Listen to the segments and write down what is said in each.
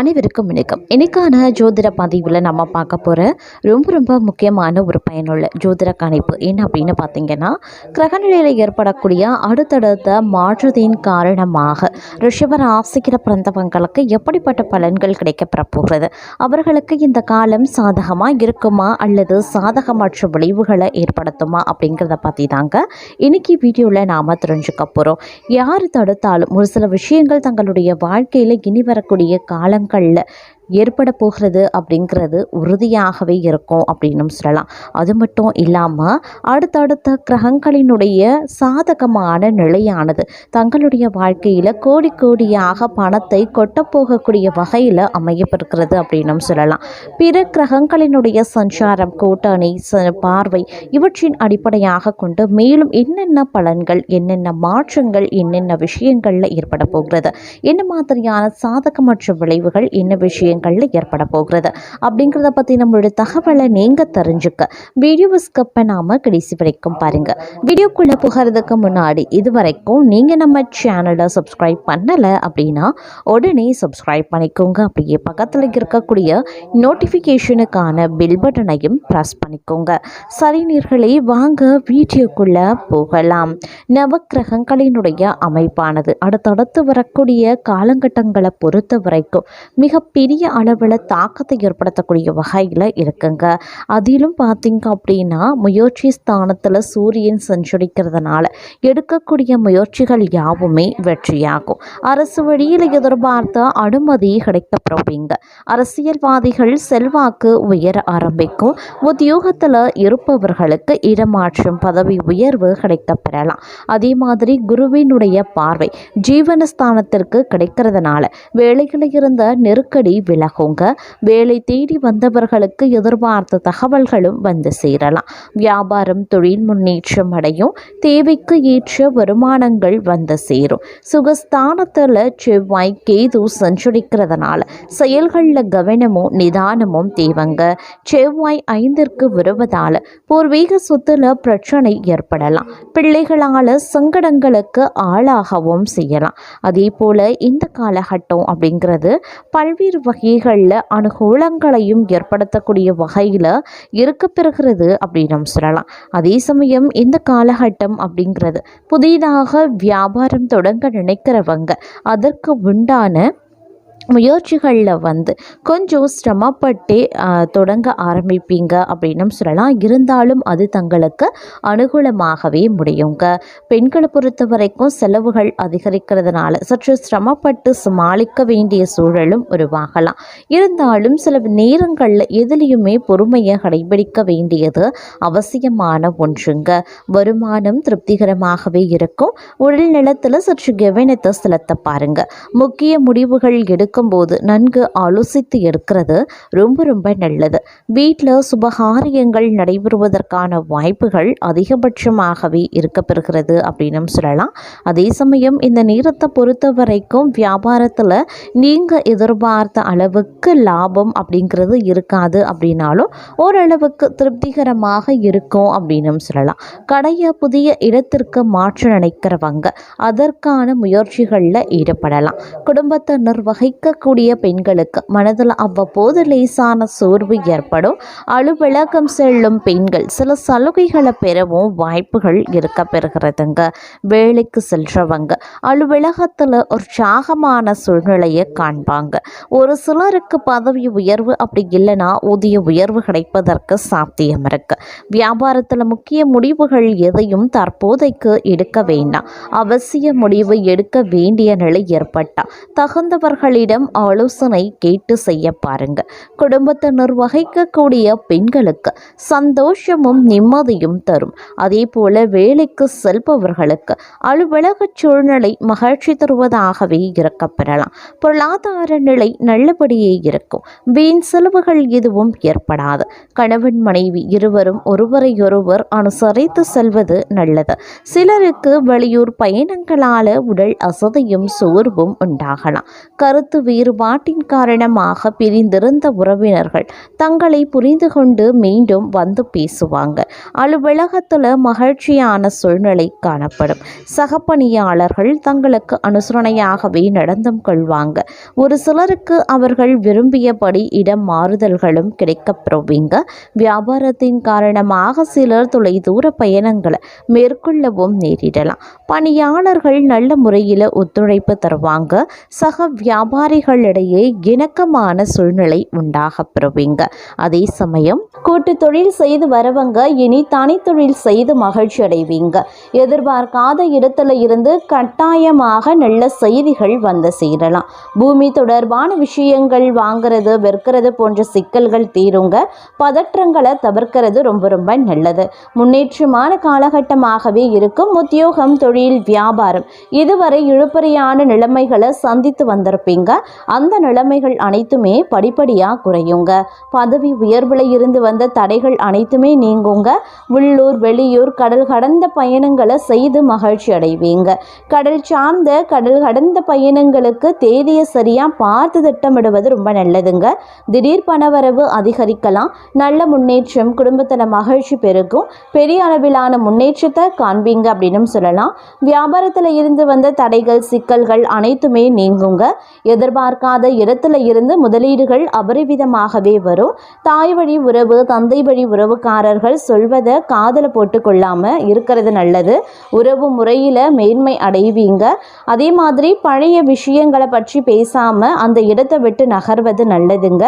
அனைவருக்கும் வணக்கம். இன்னைக்கான ஜோதிட பதிவில் நம்ம பார்க்க போகிற ரொம்ப ரொம்ப முக்கியமான ஒரு பயனுள்ள ஜோதிட கணிப்பு என்ன அப்படின்னு பார்த்தீங்கன்னா கிரகநிலையில் ஏற்படக்கூடிய அடுத்தடுத்த மாற்றத்தின் காரணமாக ரிஷப ராசிக்கிற பிறந்தவங்களுக்கு எப்படிப்பட்ட பலன்கள் கிடைக்கப்பெற போகிறது? அவர்களுக்கு இந்த காலம் சாதகமாக இருக்குமா? அல்லது சாதகமற்ற விளைவுகளை ஏற்படுத்துமா? அப்படிங்கிறத பற்றி தாங்க இன்னைக்கு வீடியோவில் நாம் தெரிஞ்சுக்க போகிறோம் யார் தடுத்தாலும் ஒரு சில விஷயங்கள் தங்களுடைய வாழ்க்கையில் இனி வரக்கூடிய காலம் காலங்களில் ஏற்பட போகிறது அப்படிங்கிறது உறுதியாகவே இருக்கும் அப்படின்னும் சொல்லலாம். அது மட்டும் இல்லாமல் அடுத்தடுத்த கிரகங்களினுடைய சாதகமான நிலையானது. தங்களுடைய வாழ்க்கையில் கோடி கோடியாக பணத்தை கொட்டப்போகக்கூடிய வகையில் அமையப்படுகிறது அப்படின்னும் சொல்லலாம். பிற கிரகங்களினுடைய சஞ்சாரம் கூட்டணி ச பார்வை இவற்றின் அடிப்படையாக கொண்டு மேலும் என்னென்ன பலன்கள் என்னென்ன மாற்றங்கள் என்னென்ன விஷயங்களில் ஏற்பட போகிறது? என்ன மாதிரியான சாதகமற்ற விளைவுகள் என்ன விஷயங்களில் ஏற்பட போகிறது. அப்படிங்கிறத பற்றி நம்மளுடைய தகவலை நீங்கள் தெரிஞ்சுக்க. வீடியோவை ஸ்கிப் பண்ணாமல் கடைசி வரைக்கும் பாருங்கள் வீடியோக்குள்ளே போகிறதுக்கு முன்னாடி இது வரைக்கும் நீங்கள் நம்ம சேனலை சப்ஸ்கிரைப் பண்ணலை அப்படின்னா உடனே சப்ஸ்கிரைப் பண்ணிக்கோங்க. அப்படியே பக்கத்தில் இருக்கக்கூடிய நோட்டிஃபிகேஷனுக்கான பில் பட்டனையும் ப்ரெஸ் பண்ணிக்கோங்க. சரி நேர்களே வாங்க வீடியோக்குள்ளே போகலாம். நவக்கிரகங்களினுடைய அமைப்பானது அடுத்தடுத்து வரக்கூடிய காலகட்டங்களை பொறுத்த வரைக்கும் மிகப்பெரிய அளவில் தாக்கத்தை ஏற்படுத்தக்கூடிய வகையில் இருக்குங்க. அதிலும் பார்த்திங்க அப்படின்னா முயற்சி ஸ்தானத்தில் சூரியன் சஞ்சரிக்கிறதுனால எடுக்கக்கூடிய முயற்சிகள் யாவுமே வெற்றியாகும். அரசு வழியில் எதிர்பார்த்த அனுமதி கிடைக்கப்பெறுவீங்க. அரசியல்வாதிகள் செல்வாக்கு உயர ஆரம்பிக்கும். உத்தியோகத்தில் இருப்பவர்களுக்கு இடமாற்றம் பதவி உயர்வு கிடைக்கப்பெறலாம். அதே மாதிரி குருவினுடைய பார்வை ஜீவனஸ்தானத்திற்கு கிடைக்கிறதுனால வேலைகளில் இருந்த நெருக்கடி விலகுங்க வேலை தேடி வந்தவர்களுக்கு எதிர்பார்த்த தகவல்களும் வந்து சேரலாம். வியாபாரம் தொழில் முன்னேற்றம் அடையும். தேவைக்கு ஏற்ற வருமானங்கள் வந்து சேரும். சுகஸ்தானத்தில் செவ்வாய் கேது சஞ்சரிக்கிறதுனால செயல்களில் கவனமும் நிதானமும் தேவைங்க. செவ்வாய் ஐந்திற்கு வருவதால் பூர்வீக சொத்துல பிரச்சனை ஏற்படலாம். பிள்ளைகளால் சங்கடங்களுக்கு ஆளாகவும் செய்யலாம். அதே போல் இந்த காலகட்டம் அப்படிங்கிறது பல்வேறு வகை வகைகளில் அனுகூலங்களையும் ஏற்படுத்தக்கூடிய வகையில் இருக்க பெறுகிறது அப்படின்னு நம்ம சொல்லலாம். அதே சமயம் இந்த காலகட்டம் அப்படிங்கிறது புதிதாக வியாபாரம் தொடங்க நினைக்கிறவங்க அதற்கு உண்டான முயற்சிகளில் வந்து கொஞ்சம் சிரமப்பட்டே தொடங்க ஆரம்பிப்பீங்க அப்படின்னும் சொல்லலாம். இருந்தாலும் அது தங்களுக்கு அனுகூலமாகவே முடியுங்க. பெண்களை பொறுத்த வரைக்கும் செலவுகள் அதிகரிக்கிறதுனால சற்று சிரமப்பட்டு சமாளிக்க வேண்டிய சூழலும் உருவாகலாம். இருந்தாலும் சில நேரங்களில் எதுலேயுமே பொறுமையை கடைபிடிக்க வேண்டியது அவசியமான ஒன்றுங்க. வருமானம் திருப்திகரமாகவே இருக்கும். உடல் நலத்தில் சற்று கவனத்தை செலுத்த பாருங்க. முக்கிய முடிவுகள் எடுக்கும்போது நன்கு ஆலோசித்து எடுக்கிறது ரொம்ப ரொம்ப நல்லது. வீட்டில் சுபகாரியங்கள் நடைபெறுவதற்கான வாய்ப்புகள் அதிகபட்சமாகவே இருக்கப்பெறுகிறது அப்படின்னு சொல்லலாம். அதே சமயம் இந்த நேரத்தை பொறுத்த வரைக்கும் வியாபாரத்தில் நீங்கள் எதிர்பார்த்த அளவுக்கு லாபம் அப்படிங்கிறது இருக்காது அப்படின்னாலும் ஓரளவுக்கு திருப்திகரமாக இருக்கும் அப்படின்னு சொல்லலாம். கடையை புதிய இடத்திற்கு மாற்ற நினைக்கிறவங்க அதற்கான முயற்சிகளில் ஈடுபடலாம். குடும்பத்தை இருக்கக்கூடிய பெண்களுக்கு மனதில் அவ்வப்போது லேசான சோர்வு ஏற்படும். அலுவலகம் செல்லும் பெண்கள் சில சலுகைகளை பெறவும் வாய்ப்புகள் இருக்க பெறுகிறதுங்க வேலைக்கு செல்றவங்க அலுவலகத்தில் உற்சாகமான சூழ்நிலையை காண்பாங்க. ஒரு சிலருக்கு பதவி உயர்வு அப்படி இல்லைன்னா ஊதிய உயர்வு கிடைப்பதற்கு சாத்தியம் இருக்கு. வியாபாரத்தில் முக்கிய முடிவுகள் எதையும் தற்போதைக்கு எடுக்க வேண்டாம். அவசிய முடிவு எடுக்க வேண்டிய நிலை ஏற்பட்டால் தகுந்தவர்களிடம் ஆலோசனை கேட்டு செய்ய பாருங்க. குடும்பத்தினர் வகிக்கக்கூடிய பெண்களுக்கு சந்தோஷமும் நிம்மதியும் தரும். அதே போல வேலைக்கு செல்பவர்களுக்கு அலுவலக சூழ்நிலை மகிழ்ச்சி தருவதாகவே இருக்கப்பெறலாம். பொருளாதார நிலை நல்லபடியே இருக்கும். வீண் செலவுகள் எதுவும் ஏற்படாது. கணவன் மனைவி இருவரும் ஒருவரையொருவர் அனுசரித்து செல்வது நல்லது. சிலருக்கு வெளியூர் பயணங்களால உடல் அசதியும் சோர்வும் உண்டாகலாம். கருத்து வேறுபாட்டின் காரணமாக பிரிந்திருந்த உறவினர்கள் தங்களை புரிந்து கொண்டு மீண்டும் வந்து பேசுவாங்க. அலுவலகத்தில் மகிழ்ச்சியான சூழ்நிலை காணப்படும். சக பணியாளர்கள் தங்களுக்கு அனுசரணையாகவே நடந்தும் கொள்வாங்க. ஒரு சிலருக்கு அவர்கள் விரும்பியபடி இடம் மாறுதல்களும் கிடைக்கப்பெறுவீங்க. வியாபாரத்தின் காரணமாக சிலர் தொலைதூர பயணங்களை மேற்கொள்ளவும் நேரிடலாம். பணியாளர்கள் நல்ல முறையில் ஒத்துழைப்பு தருவாங்க. சக வியாபாரிகளிடையே இணக்கமான சூழ்நிலை உண்டாக பெறுவீங்க அதே சமயம் கூட்டு தொழில் செய்து வரவங்க இனி தனித்தொழில் செய்து மகிழ்ச்சி அடைவீங்க. எதிர்பார்க்காத இடத்துல இருந்து கட்டாயமாக நல்ல செய்திகள் வந்து சேரலாம். பூமி தொடர்பான விஷயங்கள் வாங்குறது விற்கிறது போன்ற சிக்கல்கள் தீருங்க. பதற்றங்களை தவிர்க்கிறது ரொம்ப ரொம்ப நல்லது. முன்னேற்றமான காலகட்டமாகவே இருக்கும். உத்தியோகம் தொழில் வியாபாரம் இதுவரை இழுப்பறையான நிலைமைகளை சந்தித்து வந்திருப்பீங்க. அந்த நிலைமைகள் அனைத்துமே படிப்படியாக குறையுங்க. பதவி உயர்வில் இருந்து வந்த தடைகள் அனைத்துமே நீங்குங்க. உள்ளூர் வெளியூர் கடல் கடந்த பயணங்களை செய்து மகிழ்ச்சி அடைவீங்க. கடல் சார்ந்த கடல் கடந்த பயணங்களுக்கு தேதியை சரியாக பார்த்து திட்டமிடுவது ரொம்ப நல்லதுங்க. திடீர் பணவரவு அதிகரிக்கலாம். நல்ல முன்னேற்றம் குடும்பத்தில் மகிழ்ச்சி பெருகும். பெரிய அளவிலான முன்னேற்றத்தை காண்பீங்க அப்படின்னு சொல்லலாம். வியாபாரத்தில் இருந்து வந்த தடைகள் சிக்கல்கள் அனைத்துமே நீங்குங்க. எதிர்பார்க்காத இடத்துல இருந்து முதலீடுகள் அபரிவிதமாகவே வரும். தாய் வழி உறவு தந்தை வழி உறவுக்காரர்கள் சொல்வதை காதல கொள்ளாமல் இருக்கிறது நல்லது. உறவு முறையில் மேன்மை அடைவீங்க. அதே மாதிரி பழைய விஷயங்களை பற்றி பேசாமல் அந்த இடத்தை விட்டு நகர்வது நல்லதுங்க.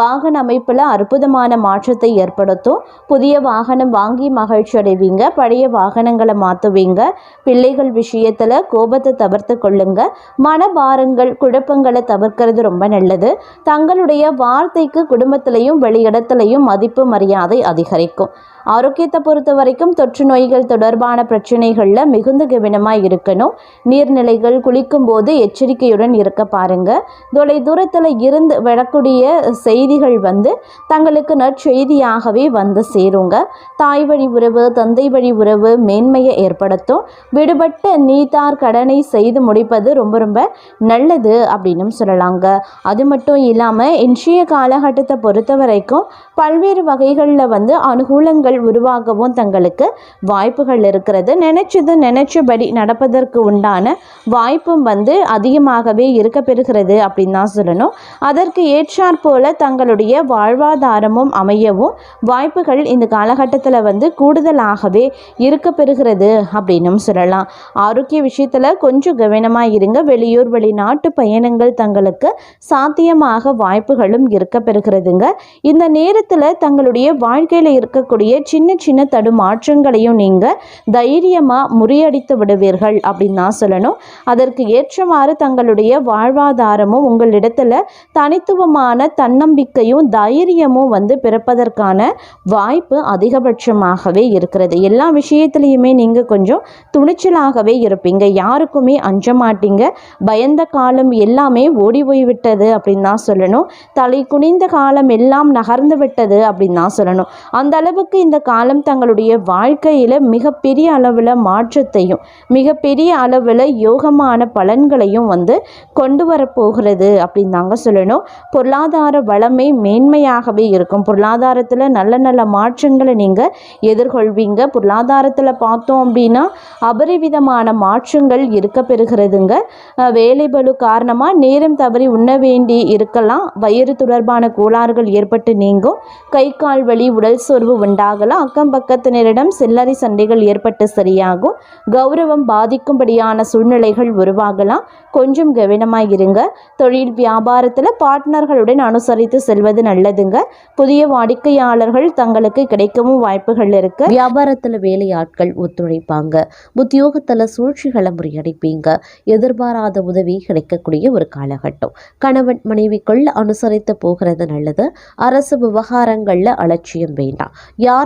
வாகன அமைப்பில் அற்புதமான மாற்றத்தை ஏற்படுத்தும். புதிய வாகனம் வாங்கி மகிழ்ச்சி அடைவீங்க. பழைய வாகனங்களை மாற்றுவீங்க பிள்ளை பிள்ளைகள் விஷயத்தில் கோபத்தை தவிர்த்து கொள்ளுங்க. மனபாரங்கள் குழப்பங்களை தவிர்க்கிறது ரொம்ப நல்லது. தங்களுடைய வார்த்தைக்கு குடும்பத்திலையும் வெளியிடத்திலையும் மதிப்பு மரியாதை அதிகரிக்கும். ஆரோக்கியத்தை பொறுத்த வரைக்கும் தொற்று நோய்கள் தொடர்பான பிரச்சனைகளில் மிகுந்த கவனமாக இருக்கணும். நீர்நிலைகள் குளிக்கும் போது எச்சரிக்கையுடன் இருக்க பாருங்க. தொலை தூரத்தில் இருந்து விடக்கூடிய செய்திகள் வந்து தங்களுக்கு நற்செய்தியாகவே வந்து சேருங்க. தாய் வழி உறவு தந்தை வழி உறவு மேன்மையை ஏற்படுத்தும். விடுபட்ட நீத்தார் கடனை செய்து முடிப்பது ரொம்ப ரொம்ப நல்லது அப்படின்னு சொல்லலாங்க. அது மட்டும் இல்லாமல் இன்றைய காலகட்டத்தை பொறுத்த வரைக்கும் பல்வேறு வகைகளில் வந்து அனுகூலங்கள் உருவாகவும் தங்களுக்கு வாய்ப்புகள் இருக்கிறது. நினைச்சது நினைச்சபடி நடப்பதற்கு உண்டான வாய்ப்பும் வந்து அதிகமாகவே இருக்க பெறுகிறது அப்படின்னு தான் சொல்லணும். அதற்கு ஏற்றாற் போல தங்களுடைய வாழ்வாதாரமும் அமையவும் வாய்ப்புகள் இந்த காலகட்டத்தில் வந்து கூடுதலாகவே இருக்க பெறுகிறது அப்படின்னும் சொல்லலாம். ஆரோக்கிய விஷயத்தில் கொஞ்சம் கவனமாக இருங்க. வெளியூர் வெளிநாட்டு பயணங்கள் தங்களுக்கு சாத்தியமாக வாய்ப்புகளும் இருக்க பெறுகிறதுங்க. இந்த நேரத்தில் தங்களுடைய வாழ்க்கையில் இருக்கக்கூடிய சின்ன சின்ன தடுமாற்றங்களையும் நீங்கள் தைரியமாக முறியடித்து விடுவீர்கள் அப்படின்னு தான் சொல்லணும். அதற்கு ஏற்றவாறு தங்களுடைய வாழ்வாதாரமும் உங்களிடத்தில் தனித்துவமான தன்னம்பிக்கையும் தைரியமும் வந்து பிறப்பதற்கான வாய்ப்பு அதிகபட்சமாகவே இருக்கிறது. எல்லா விஷயத்துலையுமே நீங்கள் கொஞ்சம் துணிச்சலாகவே இருப்பீங்க. யாருக்குமே அஞ்ச மாட்டீங்க. பயந்த காலம் எல்லாமே ஓடி போய்விட்டது அப்படின்னு தான் சொல்லணும். தலை குனிந்த காலம் எல்லாம் நகர்ந்து விட்டது அப்படின்னு தான் சொல்லணும். அந்த அளவுக்கு இந்த காலம் தங்களுடைய வாழ்க்கையில் மிகப்பெரிய அளவில் மாற்றத்தையும் மிகப்பெரிய அளவில் யோகமான பலன்களையும் வந்து கொண்டு வரப்போகிறது அப்படின்னு தாங்க சொல்லணும். பொருளாதார வளமை மேன்மையாகவே இருக்கும். பொருளாதாரத்தில் நல்ல நல்ல மாற்றங்களை நீங்கள் எதிர்கொள்வீங்க. பொருளாதாரத்தில் பார்த்தோம் அப்படின்னா அபரிவிதமான மாற்றங்கள் இருக்க பெறுகிறதுங்க அஹ் வேலை காரணமாக நேரம் தவறி உண்ண வேண்டி இருக்கலாம். வயிறு தொடர்பான கோளாறுகள் ஏற்பட்டு நீங்கும். கை கால் வலி உடல் சோர்வு உண்டாகலாம். அக்கம் பக்கத்தினரிடம் சில்லறை சண்டைகள் ஏற்பட்டு சரியாகும். கௌரவம் பாதிக்கும்படியான சூழ்நிலைகள் உருவாகலாம். கொஞ்சம் கவனமாக இருங்க. தொழில் வியாபாரத்தில் பார்ட்னர்களுடன் அனுசரித்து செல்வது நல்லதுங்க. புதிய வாடிக்கையாளர்கள் தங்களுக்கு கிடைக்கவும் வாய்ப்புகள் இருக்கு. வியாபாரத்தில் வேலையாட்கள் ஒத்துழைப்பாங்க. உத்தியோகத்தில் சூழ்ச்சிகளை முறியடிப்பீங்க. எதிர்பாராத உதவி கிடைக்கக்கூடிய ஒரு காலகட்டம். கணவன் மனைவிக்குள் அனுசரித்து போகிறது நல்லது. அரசு விவகாரங்களில் அலட்சியம் வேண்டாம். யார்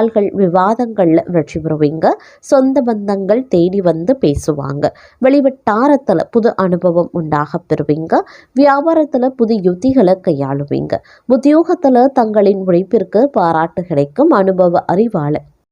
சவால்கள் விவாதங்களில் வெற்றி பெறுவீங்க சொந்த பந்தங்கள் தேடி வந்து பேசுவாங்க. வெளிவட்டாரத்தில் புது அனுபவம் உண்டாக பெறுவீங்க. வியாபாரத்தில் புது யுத்திகளை கையாளுவீங்க. உத்தியோகத்தில் தங்களின் உழைப்பிற்கு பாராட்டு கிடைக்கும். அனுபவ அறிவால